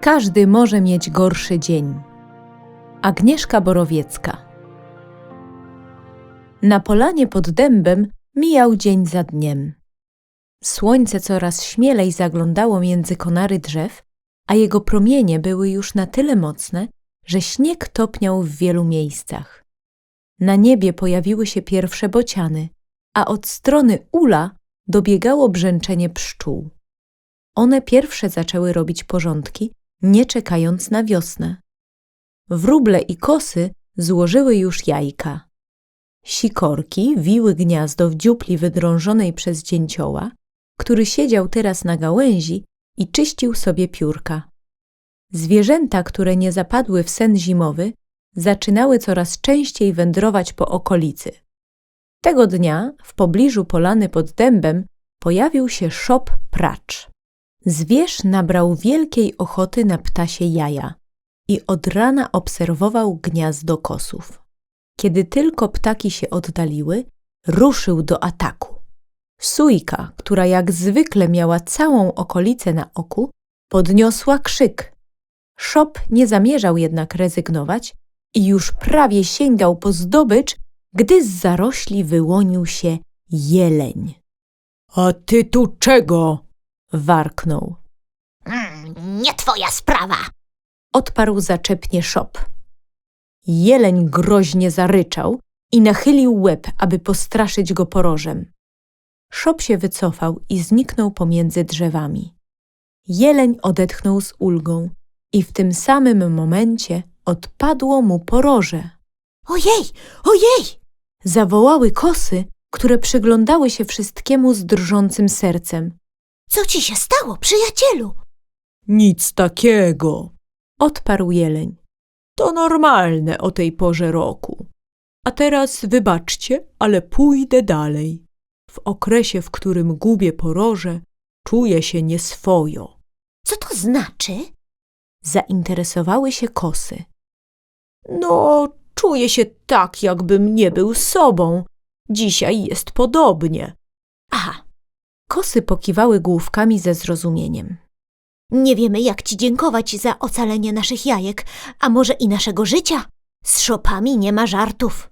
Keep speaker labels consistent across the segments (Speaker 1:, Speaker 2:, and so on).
Speaker 1: Każdy może mieć gorszy dzień. Agnieszka Borowiecka. Na polanie pod dębem mijał dzień za dniem. Słońce coraz śmielej zaglądało między konary drzew, a jego promienie były już na tyle mocne, że śnieg topniał w wielu miejscach. Na niebie pojawiły się pierwsze bociany, a od strony ula dobiegało brzęczenie pszczół. One pierwsze zaczęły robić porządki, nie czekając na wiosnę. Wróble i kosy złożyły już jajka. Sikorki wiły gniazdo w dziupli wydrążonej przez dzięcioła, który siedział teraz na gałęzi i czyścił sobie piórka. Zwierzęta, które nie zapadły w sen zimowy, zaczynały coraz częściej wędrować po okolicy. Tego dnia w pobliżu polany pod dębem pojawił się szop pracz. Zwierz nabrał wielkiej ochoty na ptasie jaja i od rana obserwował gniazdo kosów. Kiedy tylko ptaki się oddaliły, ruszył do ataku. Sójka, która jak zwykle miała całą okolicę na oku, podniosła krzyk. Szop nie zamierzał jednak rezygnować i już prawie sięgał po zdobycz, gdy z zarośli wyłonił się jeleń.
Speaker 2: A ty tu czego?
Speaker 1: Warknął.
Speaker 3: Mm, nie twoja sprawa.
Speaker 1: Odparł zaczepnie szop. Jeleń groźnie zaryczał i nachylił łeb, aby postraszyć go porożem. Szop się wycofał i zniknął pomiędzy drzewami. Jeleń odetchnął z ulgą i w tym samym momencie odpadło mu poroże.
Speaker 3: Ojej, ojej!
Speaker 1: Zawołały kosy, które przyglądały się wszystkiemu z drżącym sercem.
Speaker 3: Co ci się stało, przyjacielu?
Speaker 2: Nic takiego.
Speaker 1: Odparł jeleń.
Speaker 2: To normalne o tej porze roku. A teraz wybaczcie, ale pójdę dalej. W okresie, w którym gubię poroże, czuję się nieswojo.
Speaker 3: Co to znaczy?
Speaker 1: Zainteresowały się kosy.
Speaker 2: No, czuję się tak, jakbym nie był sobą. Dzisiaj jest podobnie.
Speaker 3: Aha,
Speaker 1: Kosy pokiwały główkami ze zrozumieniem.
Speaker 3: nie wiemy jak ci dziękować za ocalenie naszych jajek, a może i naszego życia? Z szopami nie ma żartów.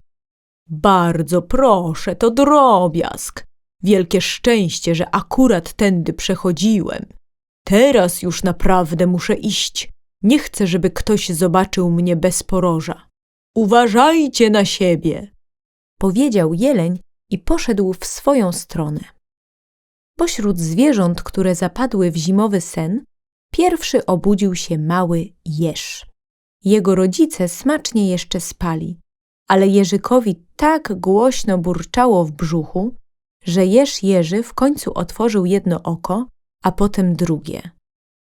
Speaker 2: Bardzo proszę, to drobiazg. Wielkie szczęście, że akurat tędy przechodziłem. Teraz już naprawdę muszę iść. Nie chcę, żeby ktoś zobaczył mnie bez poroża. Uważajcie na siebie.
Speaker 1: Powiedział jeleń i poszedł w swoją stronę. Pośród zwierząt, które zapadły w zimowy sen, pierwszy obudził się mały jeż. Jego rodzice smacznie jeszcze spali, ale Jerzykowi tak głośno burczało w brzuchu, że jeż Jerzy w końcu otworzył jedno oko, a potem drugie.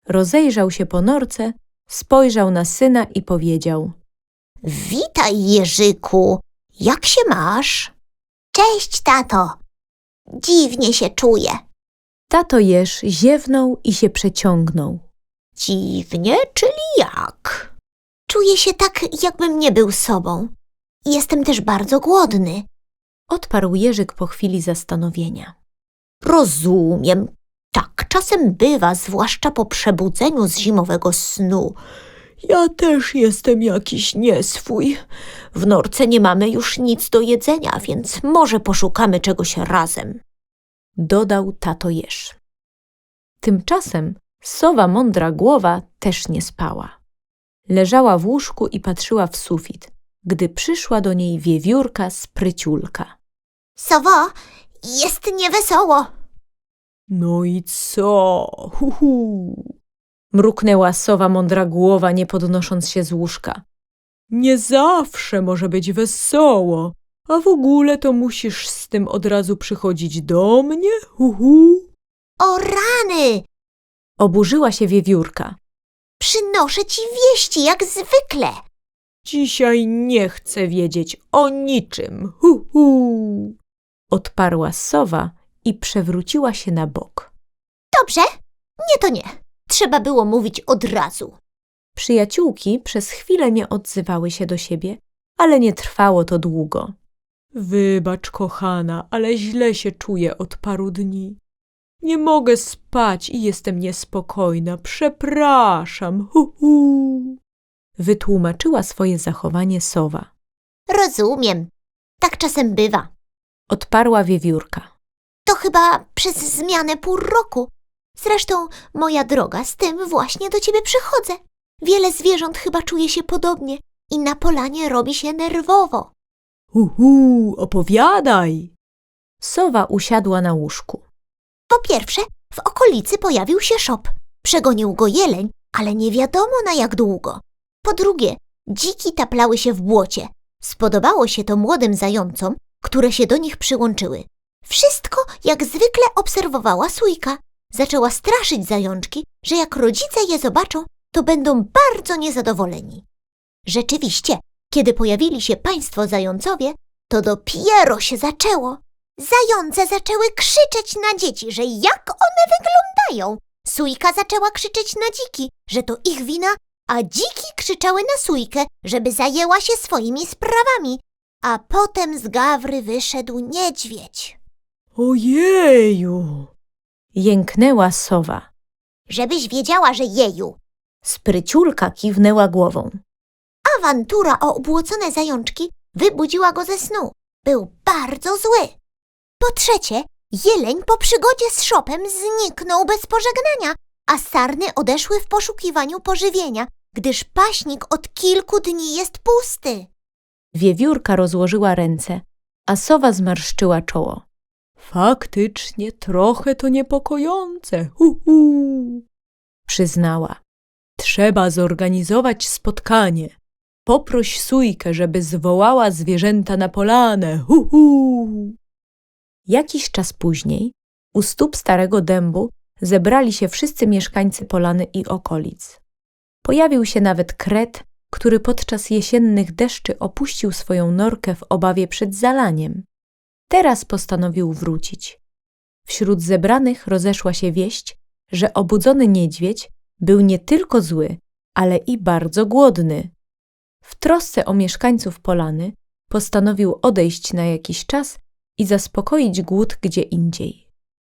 Speaker 1: Rozejrzał się po norce, spojrzał na syna i powiedział –
Speaker 3: Witaj, Jerzyku. Jak się masz? Cześć, tato. Dziwnie się czuję.
Speaker 1: Tato jeż ziewnął i się przeciągnął.
Speaker 3: Dziwnie, czyli jak? Czuję się tak, jakbym nie był sobą. Jestem też bardzo głodny.
Speaker 1: Odparł Jerzyk po chwili zastanowienia.
Speaker 3: Rozumiem. Tak czasem bywa, zwłaszcza po przebudzeniu z zimowego snu.
Speaker 2: Ja też jestem jakiś nieswój.
Speaker 3: W norce nie mamy już nic do jedzenia, więc może poszukamy czegoś razem.
Speaker 1: Dodał tato jeż. Tymczasem sowa mądra głowa też nie spała. Leżała w łóżku i patrzyła w sufit, gdy przyszła do niej wiewiórka spryciulka.
Speaker 3: Sowo, jest niewesoło.
Speaker 2: No i co? Hu, hu.
Speaker 1: Mruknęła sowa mądra głowa, nie podnosząc się z łóżka.
Speaker 2: Nie zawsze może być wesoło. A w ogóle to musisz z tym od razu przychodzić do mnie? Hu, hu.
Speaker 3: O rany!
Speaker 1: Oburzyła się wiewiórka.
Speaker 3: Przynoszę ci wieści, jak zwykle.
Speaker 2: Dzisiaj nie chcę wiedzieć o niczym. Hu, hu.
Speaker 1: Odparła sowa i przewróciła się na bok.
Speaker 3: Dobrze? Nie to nie. Trzeba było mówić od razu.
Speaker 1: Przyjaciółki przez chwilę nie odzywały się do siebie, ale nie trwało to długo.
Speaker 2: Wybacz, kochana, ale źle się czuję od paru dni. Nie mogę spać i jestem niespokojna. Przepraszam. Hu, hu. Wytłumaczyła swoje zachowanie sowa.
Speaker 3: Rozumiem. Tak czasem bywa.
Speaker 1: Odparła wiewiórka.
Speaker 3: To chyba przez zmianę pór roku. Zresztą, moja droga, z tym właśnie do ciebie przychodzę. Wiele zwierząt chyba czuje się podobnie i na polanie robi się nerwowo.
Speaker 2: Hu, hu, opowiadaj.
Speaker 1: Sowa usiadła na łóżku.
Speaker 3: Po pierwsze, w okolicy pojawił się szop. Przegonił go jeleń, ale nie wiadomo na jak długo. Po drugie, dziki taplały się w błocie. Spodobało się to młodym zającom, które się do nich przyłączyły. Wszystko jak zwykle obserwowała sójka. Zaczęła straszyć zajączki, że jak rodzice je zobaczą, to będą bardzo niezadowoleni. Rzeczywiście, kiedy pojawili się państwo zającowie, to dopiero się zaczęło. Zające zaczęły krzyczeć na dzieci, że jak one wyglądają. Sójka zaczęła krzyczeć na dziki, że to ich wina, a dziki krzyczały na sójkę, żeby zajęła się swoimi sprawami. A potem z gawry wyszedł niedźwiedź.
Speaker 2: Ojeju.
Speaker 1: Jęknęła sowa.
Speaker 3: Żebyś wiedziała, że jeju.
Speaker 1: Spryciulka kiwnęła głową.
Speaker 3: Awantura o obłocone zajączki wybudziła go ze snu. Był bardzo zły. Po trzecie, jeleń po przygodzie z szopem zniknął bez pożegnania, a sarny odeszły w poszukiwaniu pożywienia, gdyż paśnik od kilku dni jest pusty.
Speaker 1: Wiewiórka rozłożyła ręce, a sowa zmarszczyła czoło.
Speaker 2: Faktycznie trochę to niepokojące. Hu, hu.
Speaker 1: Przyznała.
Speaker 2: Trzeba zorganizować spotkanie. Poproś Sójkę, żeby zwołała zwierzęta na polanę. Hu, hu.
Speaker 1: Jakiś czas później, u stóp starego dębu, zebrali się wszyscy mieszkańcy Polany i okolic. Pojawił się nawet kret, który podczas jesiennych deszczy opuścił swoją norkę w obawie przed zalaniem. Teraz postanowił wrócić. Wśród zebranych rozeszła się wieść, że obudzony niedźwiedź był nie tylko zły, ale i bardzo głodny. W trosce o mieszkańców Polany postanowił odejść na jakiś czas i zaspokoić głód gdzie indziej.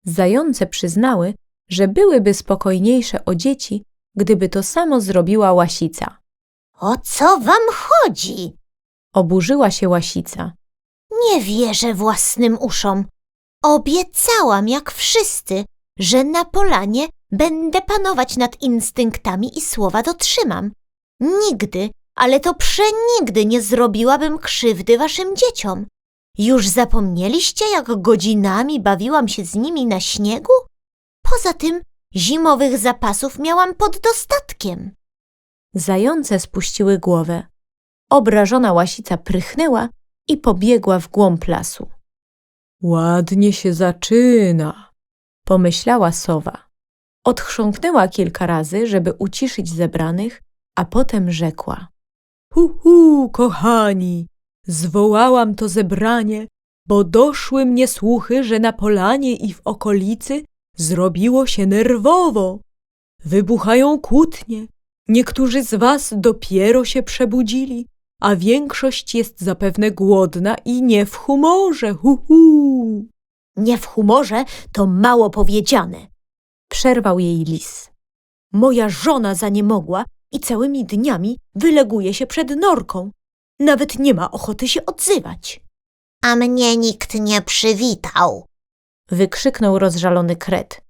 Speaker 1: Zające przyznały, że byłyby spokojniejsze o dzieci, gdyby to samo zrobiła łasica.
Speaker 3: O co wam chodzi?
Speaker 1: Oburzyła się łasica.
Speaker 3: Nie wierzę własnym uszom. Obiecałam, jak wszyscy, że na polanie będę panować nad instynktami i słowa dotrzymam. Nigdy, ale to przenigdy nie zrobiłabym krzywdy waszym dzieciom. Już zapomnieliście, jak godzinami bawiłam się z nimi na śniegu? Poza tym zimowych zapasów miałam pod dostatkiem.
Speaker 1: Zające spuściły głowę. Obrażona łasica prychnęła i pobiegła w głąb lasu.
Speaker 2: Ładnie się zaczyna.
Speaker 1: Pomyślała sowa. Odchrząknęła kilka razy, żeby uciszyć zebranych, a potem rzekła.
Speaker 2: Hu, hu, kochani, zwołałam to zebranie, bo doszły mnie słuchy, że na polanie i w okolicy zrobiło się nerwowo. Wybuchają kłótnie. Niektórzy z was dopiero się przebudzili, a większość jest zapewne głodna i nie w humorze. Hu, hu.
Speaker 3: Nie w humorze to mało powiedziane.
Speaker 1: Przerwał jej lis.
Speaker 3: Moja żona zaniemogła i całymi dniami wyleguje się przed norką. Nawet nie ma ochoty się odzywać. A mnie nikt nie przywitał.
Speaker 1: Wykrzyknął rozżalony kret.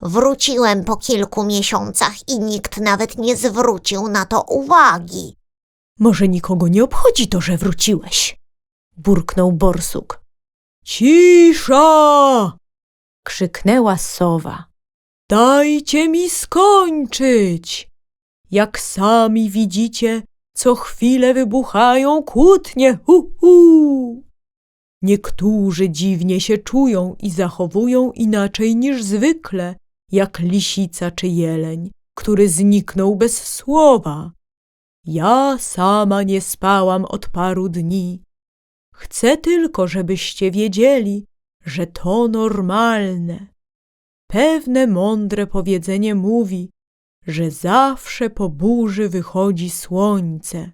Speaker 3: Wróciłem po kilku miesiącach i nikt nawet nie zwrócił na to uwagi.
Speaker 2: Może nikogo nie obchodzi to, że wróciłeś.
Speaker 1: Burknął borsuk.
Speaker 2: Cisza!
Speaker 1: Krzyknęła sowa.
Speaker 2: Dajcie mi skończyć. Jak sami widzicie, co chwilę wybuchają kłótnie. Hu, hu. Niektórzy dziwnie się czują i zachowują inaczej niż zwykle, jak lisica czy jeleń, który zniknął bez słowa. Ja sama nie spałam od paru dni. Chcę tylko, żebyście wiedzieli, że to normalne. Pewne mądre powiedzenie mówi, że zawsze po burzy wychodzi słońce.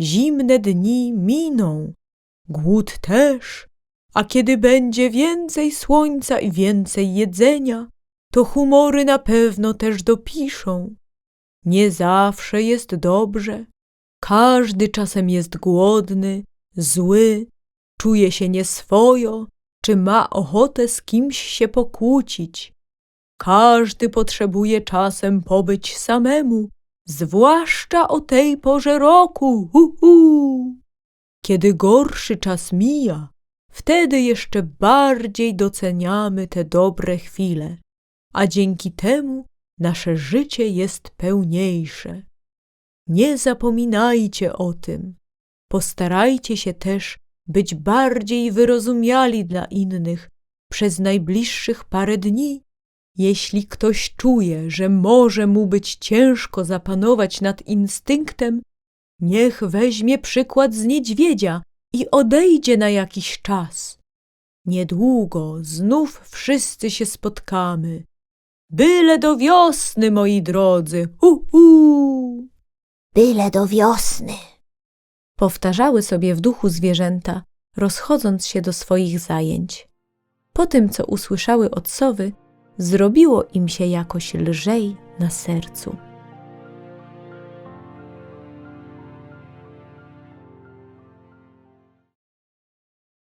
Speaker 2: Zimne dni miną, głód też,
Speaker 1: A kiedy będzie więcej słońca i więcej jedzenia, to humory na pewno też dopiszą. Nie zawsze jest dobrze. Każdy czasem jest głodny, zły, czuje się nieswojo, czy ma ochotę z kimś się pokłócić. Każdy potrzebuje czasem pobyć samemu, zwłaszcza o tej porze roku. Hu, hu. Kiedy gorszy czas mija, wtedy jeszcze bardziej doceniamy te dobre chwile, a dzięki temu nasze życie jest pełniejsze. Nie zapominajcie o tym. Postarajcie się też być bardziej wyrozumiali dla innych przez najbliższych parę dni. Jeśli ktoś czuje, że może mu być ciężko zapanować nad instynktem, niech weźmie przykład z niedźwiedzia i odejdzie na jakiś czas. Niedługo znów wszyscy się spotkamy. Byle do wiosny, moi drodzy. Hu, hu.
Speaker 3: Byle do wiosny.
Speaker 4: Powtarzały sobie w duchu zwierzęta, rozchodząc się do swoich zajęć. Po tym, co usłyszały od sowy, zrobiło im się jakoś lżej na sercu.